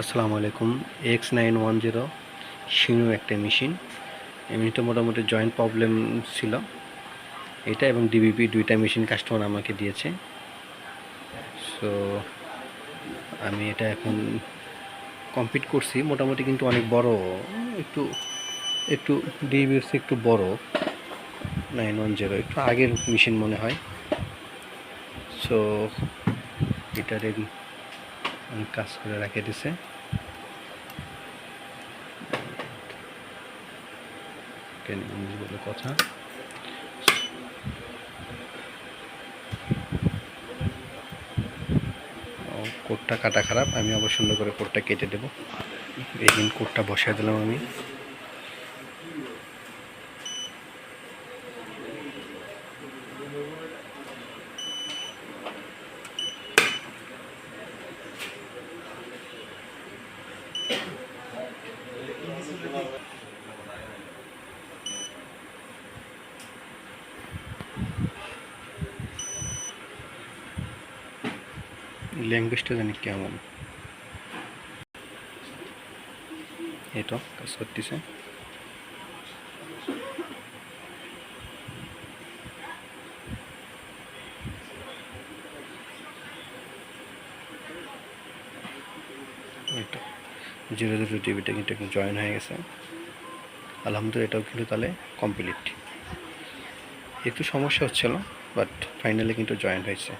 আসসালামু আলাইকুম, X nine one zero, শিনু একটা মেশিন। এমনিতে মোটামুটি জয়েন্ট প্রবলেম ছিল। এটা এবং ডিবিপি দুইটা মেশিন কাস্টমার আমাকে দিয়েছে। সো, আমি এটা এখন কমপ্লিট করছি। মোটামুটি কিন্তু অনেক বড়, একটু একটু ডিবিপি একটু বড়। নাইন ওয়ান জিরো, একটু আগের মেশিন মনে হয়। সো, এটার অনেক কাজ করে রেখে দিছে। বলে কথা? কোটটা কাটা খারাপ, আমি আবার সুন্দর করে কোডটা কেটে দেবো। এই দিন কোডটা বসায় দিলাম আমি। ল্যাঙ্গুয়েজটা জানি কেমন এই তো কাজ করতেছে এই তো জিরো জিরো টিভিটা কিন্তু এখন জয়েন হয়ে গেছে। আলহামদুলিল্লাহ এটাও কিন্তু তাহলে কমপ্লিট একটু সমস্যা হচ্ছিল বাট ফাইনালি কিন্তু জয়েন হয়েছে।